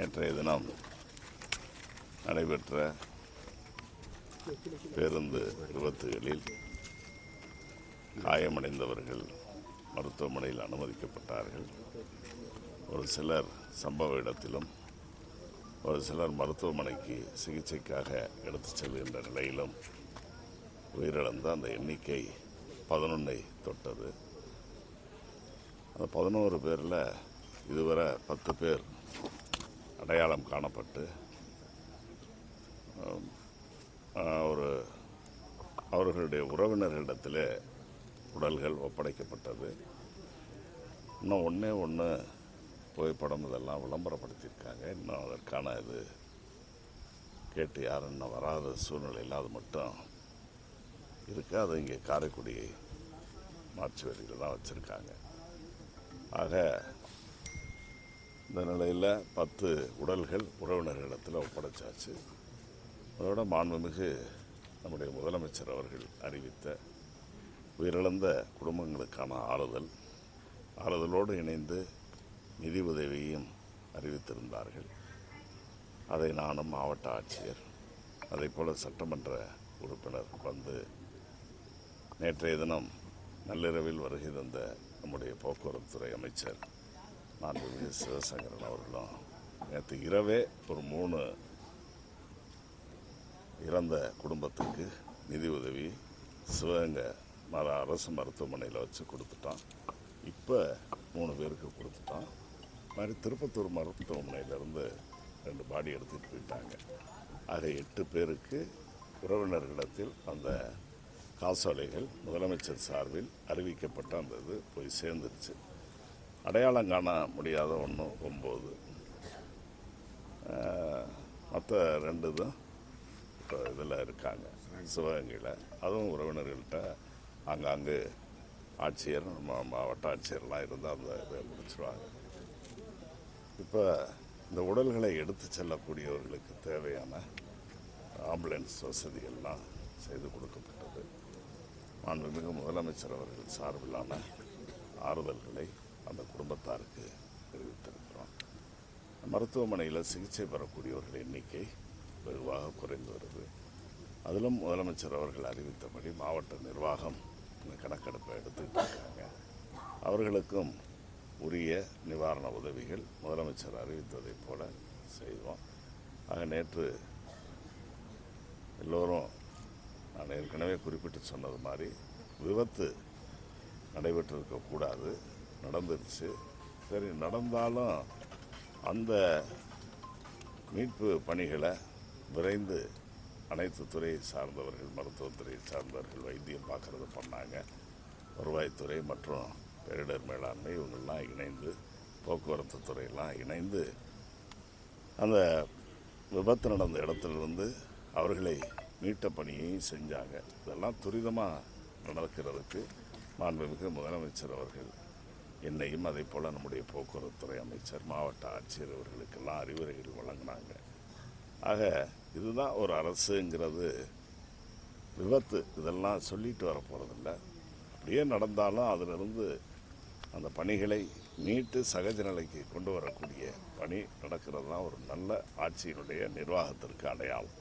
நேற்றைய தினம் நடைபெற்ற பேருந்து விபத்துகளில் காயமடைந்தவர்கள் மருத்துவமனையில் அனுமதிக்கப்பட்டார்கள். ஒரு சிலர் சம்பவ இடத்திலும் ஒரு சிலர் மருத்துவமனைக்கு சிகிச்சைக்காக எடுத்துச் செல்கின்ற நிலையிலும் உயிரிழந்த அந்த எண்ணிக்கை பதினொன்றை தொட்டது. அந்த பதினோரு பேரில் இதுவரை பத்து பேர் அடையாளம் காணப்பட்டு ஒரு அவர்களுடைய உறவினர்களிடத்தில் உடல்கள் ஒப்படைக்கப்பட்டது. இன்னும் ஒன்றே ஒன்று புகைப்படம் இதெல்லாம் விளம்பரப்படுத்தியிருக்காங்க. இன்னும் அதற்கான இது கேட்டு யாரும் இன்னும் வராத சூழ்நிலையில் அது மட்டும் இருக்கு. அது இங்கே காரைக்குடி மாற்றுவரியில் தான் வச்சுருக்காங்க. ஆக இந்த நிலையில் பத்து உடல்கள் உறவினர்களிடத்தில் ஒப்படைச்சாச்சு. அதோட மாண்புமிகு நம்முடைய முதலமைச்சர் அவர்கள் அறிவித்த உயிரிழந்த குடும்பங்களுக்கான ஆறுதல் ஆறுதலோடு இணைந்து நிதி உதவியும் அறிவித்திருந்தார்கள். அதை நானும் மாவட்ட ஆட்சியர் அதே போல் சட்டமன்ற உறுப்பினர் வந்து நேற்றைய தினம் நள்ளிரவில் வருகை தந்த நம்முடைய போக்குவரத்துறை அமைச்சர் மாண்புமிகு சிவசங்கரன் அவர்களும் நேற்று இரவே ஒரு மூணு இறந்த குடும்பத்துக்கு நிதி உதவி சிவகங்கை மர அரசு மருத்துவமனையில் வச்சு கொடுத்துட்டோம் இப்போ மூணு பேருக்கு கொடுத்துட்டோம் இது மாதிரி திருப்பத்தூர் மருத்துவமனையிலேருந்து ரெண்டு பாடி எடுத்துகிட்டு போயிட்டாங்க. ஆக எட்டு பேருக்கு உறவினர்களிடத்தில் அந்த காசோலைகள் முதலமைச்சர் சார்பில் அறிவிக்கப்பட்ட அந்த இது போய் சேர்ந்துருச்சு. அடையாளம் காண முடியாத ஒன்று ஒம்பது. மற்ற ரெண்டு தான் இப்போ இதில் இருக்காங்க. சிவகங்கையில். அதுவும் உறவினர்கள்ட்ட ஆங்காங்கு ஆட்சியர் மா- மாவட்ட ஆட்சியர்லாம் இருந்தால் அந்த இதை முடிச்சிருவாங்க. இப்போ இந்த உடல்களை எடுத்து செல்லக்கூடியவர்களுக்கு தேவையான ஆம்புலன்ஸ் வசதிகள்லாம் செய்து கொடுக்கப்பட்டது. மாண்புமிகு முதலமைச்சர் அவர்கள் சார்பிலான ஆறுதல்களை அந்த குடும்பத்தாருக்கு தெரிவித்திருக்கிறோம். மருத்துவமனையில் சிகிச்சை பெறக்கூடியவர்கள் எண்ணிக்கை வெகுவாக குறைந்து வருது. அதிலும் முதலமைச்சர் அவர்கள் அறிவித்தபடி மாவட்ட நிர்வாகம் இந்த கணக்கெடுப்பை எடுத்துக்கிட்டு இருக்காங்க அவர்களுக்கும் உரிய நிவாரண உதவிகள் முதலமைச்சர் அறிவித்ததைப் போல செய்வோம். ஆக நேற்று எல்லோரும் நான் ஏற்கனவே குறிப்பிட்டு சொன்னது மாதிரி விபத்து நடைபெற்றிருக்கக்கூடாது. நடந்துருச்சு. சரி நடந்தாலும் அந்த மீட்பு பணிகளை விரைந்து அனைத்து துறையை சார்ந்தவர்கள் மருத்துவத்துறையை சார்ந்தவர்கள் வைத்தியம் பார்க்குறது பண்ணாங்க. வருவாய்த்துறை மற்றும் பேரிடர் மேலாண்மை இவங்கெல்லாம் இணைந்து போக்குவரத்து துறையெல்லாம் இணைந்து அந்த விபத்து நடந்த இடத்துலேருந்து அவர்களை மீட்ட பணியையும் செஞ்சாங்க. இதெல்லாம் துரிதமாக நடக்கிறதுக்கு மாண்புமிகு முதலமைச்சர் அவர்கள் என்னையும் அதே போல் நம்முடைய போக்குவரத்துறை அமைச்சர் மாவட்ட ஆட்சியர் அவர்களுக்கெல்லாம் அறிவுரைகள் வழங்கினாங்க. ஆக இதுதான் ஒரு அரசுங்கிறது. விபத்து இதெல்லாம் சொல்லிட்டு வர போகிறதில்ல அப்படியே நடந்தாலும் அதிலிருந்து அந்த பணிகளை மீட்டு சகஜ நிலைக்கு கொண்டு வரக்கூடிய பணி நடக்கிறது தான் ஒரு நல்ல ஆட்சியினுடைய நிர்வாகத்திற்கு அடையாளம்.